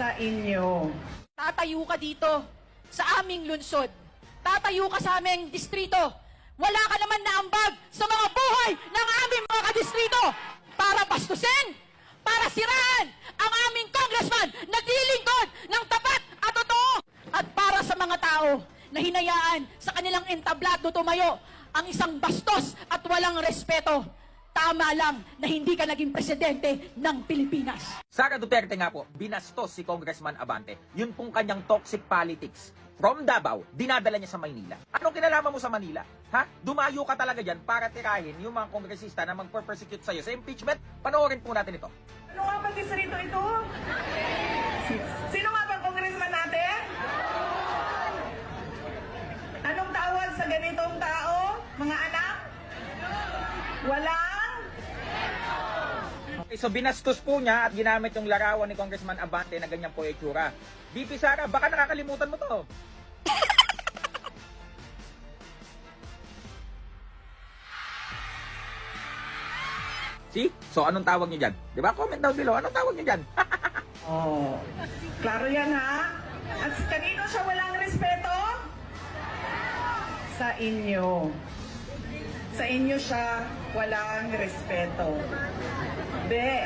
sa inyo. Tatayo ka dito sa aming lungsod. Tatayo ka sa aming distrito. Wala ka naman na ambag sa mga buhay ng aming mga kadistrito para bastusin, para siraan ang aming congressman na dilingkod ng tapat at totoo at para sa mga tao na hinayaan sa kanilang entablado tumayo ang isang bastos at walang respeto. Tama lang na hindi ka naging presidente ng Pilipinas. Sara Duterte nga po, binastos si Congressman Abante. Yun pong kanyang toxic politics. From Davao, dinadala niya sa Maynila. Anong kinalaman mo sa Manila? Ha? Dumayo ka talaga dyan para tirahin yung mga kongresista na magper-persecute sa'yo sa impeachment? Panoorin po natin ito. Ano nga bang distrito ito? Sino nga bang congressman natin? Anong tawag sa ganitong tao, mga anak? Walang? Okay, so binastos po niya at ginamit yung larawan ni Congressman Abante na ganyan po itsura. BP Sara, baka nakakalimutan mo to. See? So anong tawag niyo dyan? Di ba? Comment down below. Anong tawag niyo dyan? Oh, klaro yan ha? At kanino siya walang respeto? Sa inyo. Sa inyo siya walang respeto. Be,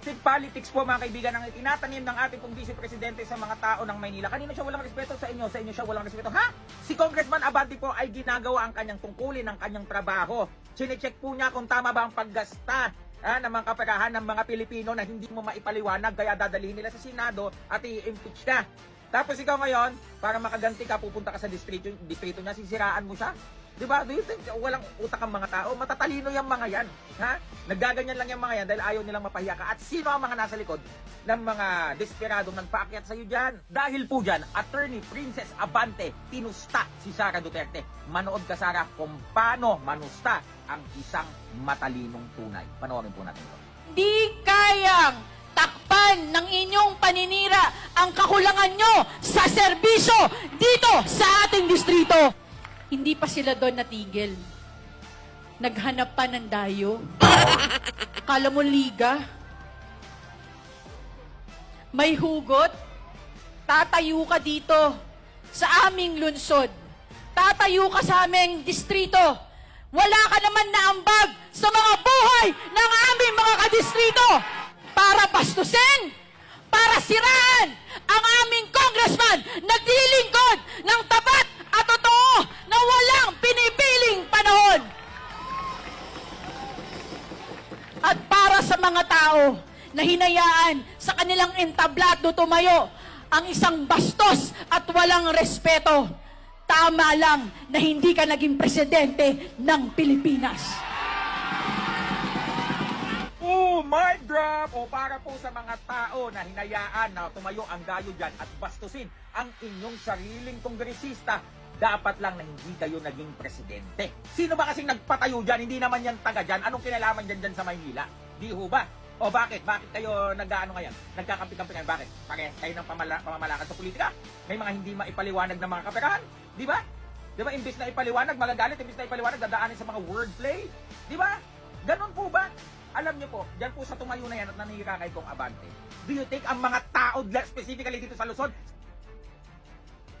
Toxic politics po mga kaibigan ang itinatanim ng ating pong vice presidente sa mga tao ng Maynila. Kanino siya walang respeto sa inyo? Sa inyo siya walang respeto. Ha? Si Congressman Abante po ay ginagawa ang kanyang tungkulin ng kanyang trabaho. Chinecheck po niya kung tama ba ang paggasta ah, ng mga kaperahan ng mga Pilipino na hindi mo maipaliwanag kaya dadalhin nila sa Senado at i-impeach ka. Tapos ikaw ngayon, para makaganti ka, pupunta ka sa distrito, distrito niya, sisiraan mo siya. Di ba? Do you think walang utak ang mga tao? Matatalino yung mga yan. Ha? Naggaganyan lang yung mga yan dahil ayaw nilang mapahiya ka. At sino ang mga nasa likod ng mga desperadong nagpaakyat sa'yo dyan? Dahil po dyan, Attorney Princess Abante tinusta si Sara Duterte. Manood ka, Sara, kung paano manusta ang isang matalinong tunay. Panoorin po natin ito. Di kayang takpan ng inyong paninira ang kakulangan nyo sa serbisyo dito sa ating distrito. Hindi pa sila doon natigil. Naghanap pa ng dayo. Kala mo liga? May hugot? Tatayo ka dito sa aming lungsod. Tatayo ka sa aming distrito. Wala ka naman na ambag sa mga buhay ng aming mga kadistrito para bastusin, para siraan ang aming congressman na dilingkod ng tapat at totoo na walang pinipiling panahon. At para sa mga tao na hinayaan sa kanilang entablado tumayo ang isang bastos at walang respeto, tama lang na hindi ka naging presidente ng Pilipinas. Oh, my drop! O para po sa mga tao na hinayaan na tumayo ang dayo dyan at bastusin ang inyong sariling kongresista, dapat lang na hindi kayo naging presidente. Sino ba kasing nagpatayo dyan? Hindi naman yan taga dyan. Anong kinalaman dyan dyan sa Maynila? Di ho ba? O bakit? Bakit kayo nag-ano ngayon? Nagkakampi-kampi ngayon? Bakit? Parehas kayo ng pamala- pamamalakad sa politika? May mga hindi maipaliwanag na mga kaperahan? Di ba? Di ba? Imbis na ipaliwanag, magagalit. Imbis na ipaliwanag, dadaanin sa mga wordplay. Di ba? Ganon po ba? Alam niyo po, dyan po sa tumayo na yan at nanihira kay Kong Abante, do you think ang mga tao, specifically dito sa Luzon,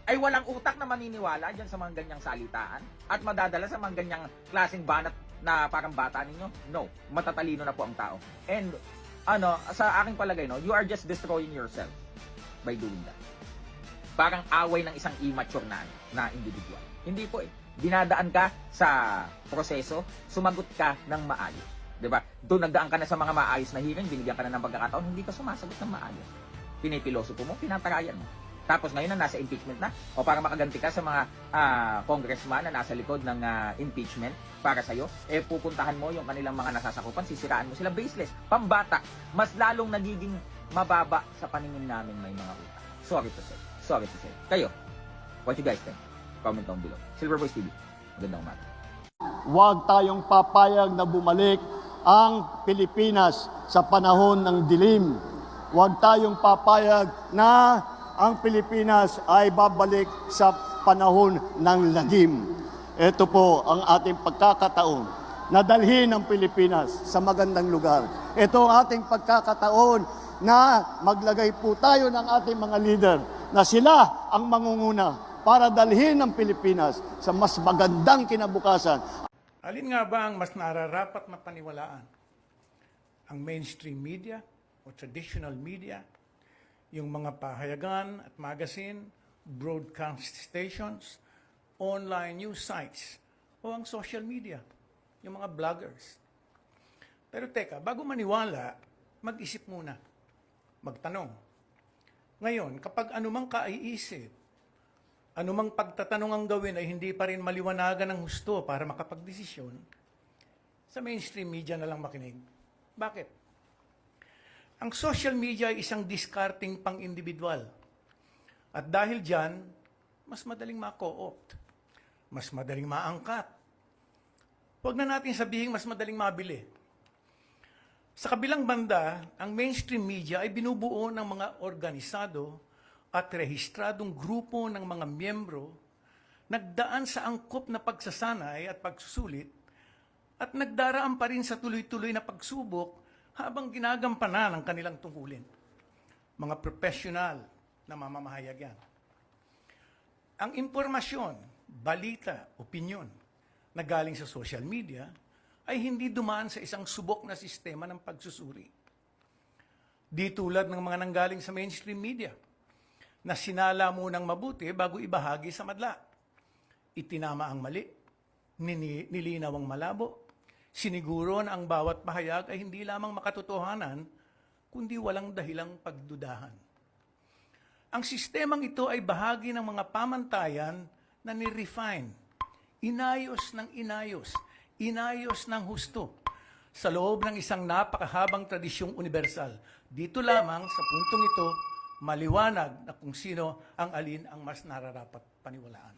ay walang utak na maniniwala dyan sa mga ganyang salitaan at madadala sa mga ganyang klaseng banat na parang bata ninyo? No, matatalino na po ang tao. And ano, sa aking palagay, no, you are just destroying yourself by doing that. Parang away ng isang immature na, na individual. Hindi po eh. Dinadaan ka sa proseso, sumagot ka ng maayos. 'Di ba? Doon nagdaan ka na sa mga maayos na hearing, binigyan ka na ng pagkakataon, hindi ka sumasagot ng maayos. Pinipiloso mo, pinatarayan mo. Tapos ngayon na nasa impeachment na, o para makaganti ka sa mga ah, congressman na nasa likod ng ah, impeachment para sa'yo, eh pupuntahan mo yung kanilang mga nasasakupan, sisiraan mo sila baseless. Pambata, mas lalong nagiging mababa sa paningin namin may mga utang. Sorry to say. Sorry to say. Kayo, what you guys think? Comment down below. Silver Voice TV. Magandang umaga. Huwag tayong papayag na bumalik ang Pilipinas sa panahon ng dilim. Huwag tayong papayag na ang Pilipinas ay babalik sa panahon ng lagim. Ito po ang ating pagkakataon na dalhin ang Pilipinas sa magandang lugar. Ito ang ating pagkakataon na maglagay po tayo ng ating mga leader na sila ang mangunguna para dalhin ang Pilipinas sa mas magandang kinabukasan. Alin nga ba ang mas nararapat na paniwalaan? Ang mainstream media o traditional media, yung mga pahayagan at magazine, broadcast stations, online news sites, o ang social media, yung mga vloggers. Pero teka, bago maniwala, mag-isip muna. Magtanong. Ngayon, kapag anumang kaiisip, anumang pagtatanong ang gawin ay hindi pa rin maliwanagan ng husto para makapagdesisyon, sa mainstream media na lang makinig. Bakit? Ang social media ay isang discarding pang-individual. At dahil dyan, mas madaling ma-co-opt. Mas madaling maangkat. Huwag na natin sabihin mas madaling mabili. Sa kabilang banda, ang mainstream media ay binubuo ng mga organisado at rehistradong grupo ng mga miyembro nagdaan sa angkop na pagsasanay at pagsusulit at nagdaraan pa rin sa tuloy-tuloy na pagsubok habang ginagampanan ang kanilang tungkulin. Mga profesional na mamamahayag yan. Ang impormasyon, balita, opinyon na galing sa social media ay hindi dumaan sa isang subok na sistema ng pagsusuri. Di tulad ng mga nanggaling sa mainstream media na sinala munang mabuti bago ibahagi sa madla. Itinama ang mali, nilinaw ang malabo, siniguro na ang bawat pahayag ay hindi lamang makatotohanan, kundi walang dahilang pagdudahan. Ang sistemang ito ay bahagi ng mga pamantayan na ni-refine, inayos ng inayos, inayos ng husto sa loob ng isang napakahabang tradisyong universal. Dito lamang sa puntong ito, maliwanag na kung sino ang alin ang mas nararapat paniwalaan.